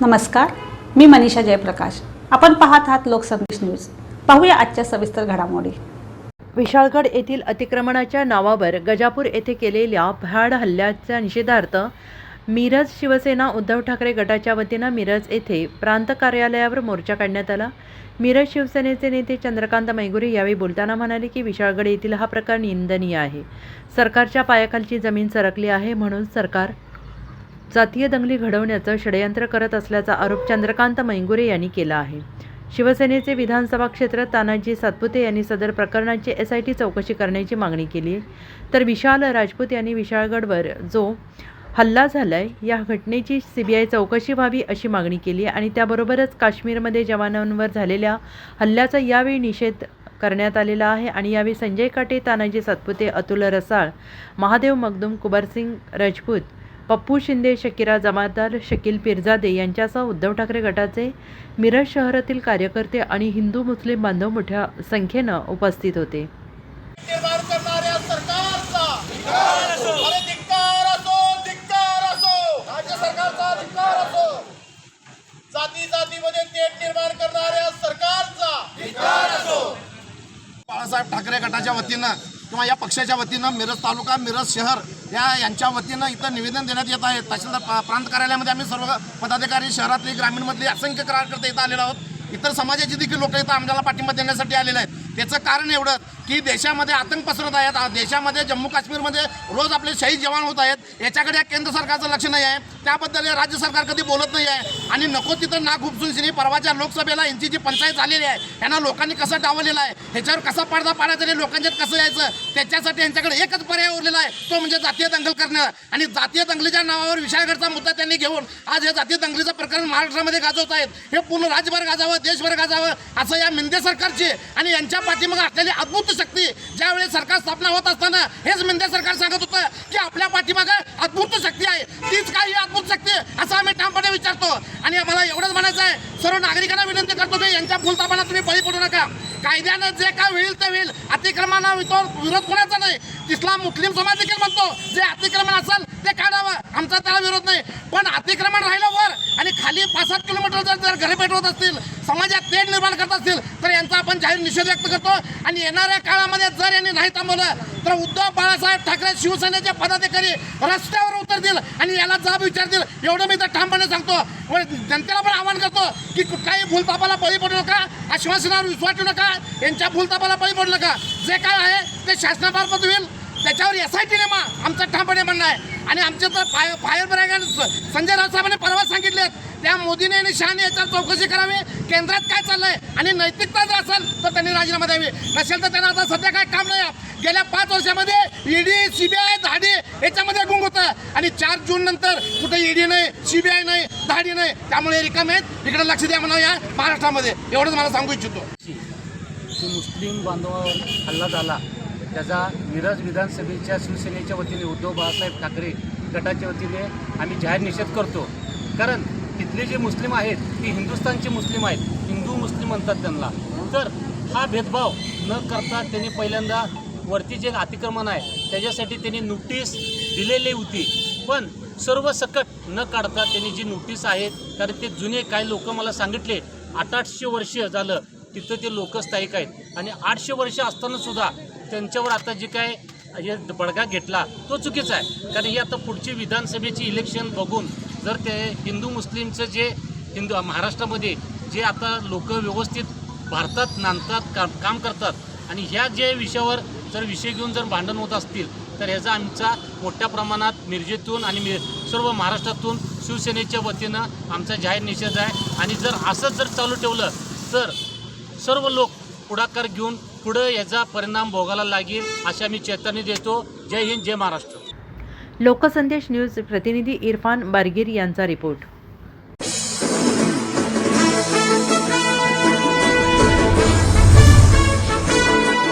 नमस्कार मी मनीषा जयप्रकाश. आपण पाहत आहात लोकसंदेश न्यूज. पाहूया आजच्या सविस्तर घडामोडी. विशाळगड येथील अतिक्रमणाच्या नावावर गजापूर येथे केलेल्या भ्याड हल्ल्याच्या निषेधार्थ मिरज शिवसेना उद्धव ठाकरे गटाच्या वतीनं मिरज येथे प्रांत कार्यालयावर मोर्चा काढण्यात आला. मिरज शिवसेनेचे नेते चंद्रकांत मैगुरे यावेळी बोलताना म्हणाले की विशाळगड येथील हा प्रकार निंदनीय आहे. सरकारच्या पायाखालची जमीन सरकली आहे म्हणून सरकार जातीय दंगली घडवण्याचं षडयंत्र करत असल्याचा आरोप चंद्रकांत मैंगुरे यांनी केला आहे. शिवसेनेचे विधानसभा क्षेत्र तानाजी सातपुते यांनी सदर प्रकरणाची एस आय टी चौकशी करण्याची मागणी केली तर विशाल राजपूत यांनी विशाळगडवर जो हल्ला झालाय या घटनेची सीबीआय चौकशी व्हावी अशी मागणी केली आणि त्याबरोबरच काश्मीरमध्ये जवानांवर झालेल्या हल्ल्याचा यावेळी निषेध करण्यात आलेला आहे. आणि यावेळी संजय काटे तानाजी सातपुते अतुल रसाळ महादेव मगदूम कुबरसिंग राजपूत पप्पू शिंदे शकिरा जमादार शकील पिरजादे यांच्यासह उद्धव ठाकरे गटाचे मिरज शहरातील कार्यकर्ते आणि हिंदू मुस्लिम बांधव मोठ्या संख्येनं उपस्थित होते. निर्माण करणाऱ्या सरकारचा अरे धिक्कार असो धिक्कार असो राज्य सरकारचा धिक्कार असो. जाती जातीमध्ये तेढ निर्माण करणाऱ्या सरकारचा धिक्कार असो. बाळासाहेब ठाकरे गटाच्या वतीनं किंवा या पक्षाच्या वतीनं मिरज तालुका मिरज शहर या यांच्या वतीनं इथं निवेदन देण्यात येत आहे. तहसीलदार प्रांत कार्यालयामध्ये आम्ही सर्व पदाधिकारी शहरातले ग्रामीणमधले असंख्य कार्यकर्ते इथं आलेलो आहोत. इतर समाजाचे देखील लोक इथं आमच्याला पाठिंबा देण्यासाठी आलेले आहेत. त्याचं कारण एवढं की देशामध्ये आतंक पसरत आहेत. देशामध्ये जम्मू काश्मीरमध्ये रोज आपले शहीद जवान होत आहेत. याच्याकडे या केंद्र सरकारचं लक्ष नाही आहे. त्याबद्दल हे राज्य सरकार कधी बोलत नाही आहे. आणि नको तिथं ना खुपसून सिनी परवाच्या लोकसभेला यांची जी पंचायत झालेली आहे यांना लोकांनी कसं डावलेलं आहे? ह्याच्यावर कसा पडदा पाडायचा आणि लोकांच्यात कसं यायचं? त्याच्यासाठी यांच्याकडे एकच पर्याय उरलेला आहे. तो म्हणजे जातीय दंगल करणं. आणि जातीय दंगलीच्या नावावर विशाळगडचा मुद्दा त्यांनी घेऊन आज हे जातीय दंगलीचं प्रकरण महाराष्ट्रामध्ये गाजवत आहेत. हे पूर्ण राज्यभर गाजावं देशभर गाजावं असं या मिंदे सरकारचे आणि यांच्या पाठीमागे असलेली अद्भुत शक्ती ज्यावेळी सरकार स्थापना होत असताना हेच मेंदे सरकार सांगत होतं की आपल्या पाठीमागे अद्भुत शक्ती आहे. तीच काही अद्भुत शक्ती असं आम्ही ठामपणे विचारतो. आणि आम्हाला एवढंच म्हणायचं आहे सर्व नागरिकांना विनंती करतो की यांच्या फुलतापाला तुम्ही बळी पडू नका. कायद्यानं जे काय होईल ते होईल अतिक्रमणा विरोध कोणाचा नाही. तिथला मुस्लिम समाज देखील म्हणतो जे अतिक्रमण असेल ते काढावं आमचा त्याला विरोध नाही. पण अतिक्रमण राहिलं वर आणि खाली पाच सात किलोमीटर जर जर घरे पेटवत असतील समाजात तेढ निर्माण करत असतील तर यांचा आपण जाहीर निषेध व्यक्त करतो. आणि येणाऱ्या काळामध्ये जर यांनी नाही थांबवलं तर उद्धव बाळासाहेब ठाकरे शिवसेनेचे पदाधिकारी रस्त्यावर उतरतील आणि याला जाब विचारतील. एवढं मी तर ठामपणे सांगतो. व जनतेला पण आवाहन करतो की कुठलाही भूलतापाला बळी पडू नका आश्वासनावर विश्वास ठेवू नका यांच्या भूलतापाला बळी पडू नका. जे काय आहे ते शासनामार्फत होईल. त्याच्यावर एस आय टी नेमा आमचं ठामपणे म्हणणं आहे. आणि आमचे तर फाय फायर ब्रिगेड संजय राऊत साहेबांनी परवा सांगितले त्या मोदीने आणि शहाने याच्यावर चौकशी करावी. केंद्रात काय चाललंय? आणि नैतिकता जर असेल तर त्यांनी राजीनामा द्यावी. नसेल तर त्यांना आता सध्या काय काम नाही गेल्या पाच वर्षामध्ये ईडी सीबीआय धाडी याच्यामध्ये गुंग होतं. आणि चार जून नंतर कुठे ईडी नाही सीबीआय नाही धाडी नाही. त्यामुळे रिकाम आहेत. इकडे लक्ष द्या म्हणा या महाराष्ट्रामध्ये. एवढंच मला सांगू इच्छितो. मुस्लिम बांधवावर हल्ला झाला. त्याचा मिरज विधानसभेच्या शिवसेनेच्या वतीने उद्धव बाळासाहेब ठाकरे गटाच्या वतीने आम्ही जाहीर निषेध करतो. कारण तिथले जे मुस्लिम आहेत ते हिंदुस्थानचे मुस्लिम आहेत हिंदू मुस्लिम म्हणतात त्यांना. तर हा भेदभाव न करता त्यांनी पहिल्यांदा वरती जे अतिक्रमण आहे त्याच्यासाठी त्यांनी नोटीस दिलेली होती. पण सर्व सकट न काढता त्यांनी जी नोटीस आहेत कारण ते जुने काही लोक मला सांगितले आठ आठशे वर्ष झालं तिथं ते लोक स्थायिक आहेत. आणि आठशे वर्ष असताना सुद्धा त्यांच्यावर आता जे काय हे बडगा घेतला तो चुकीचा आहे. कारण ही आता पुढची विधानसभेची इलेक्शन बघून जर ते हिंदू मुस्लिमचं जे हिंदू महाराष्ट्रामध्ये जे आता लोक व्यवस्थित भारतात नांदतात काम काम करतात आणि ह्या जे विषयावर जर विषय घेऊन जर भांडण होत असतील तर ह्याचा आमचा मोठ्या प्रमाणात मिरजेतून आणि मिर सर्व महाराष्ट्रातून शिवसेनेच्या वतीनं आमचा जाहीर निषेध आहे. आणि जर असंच जर चालू ठेवलं तर सर्व लोक पुढाकार घेऊन पुढं याचा परिणाम भोगायला लागेल अशा मी चेतावणी देतो. जय हिंद जय महाराष्ट्र. लोकसंदेश न्यूज प्रतिनिधी इरफान बारगीर यांचा रिपोर्ट.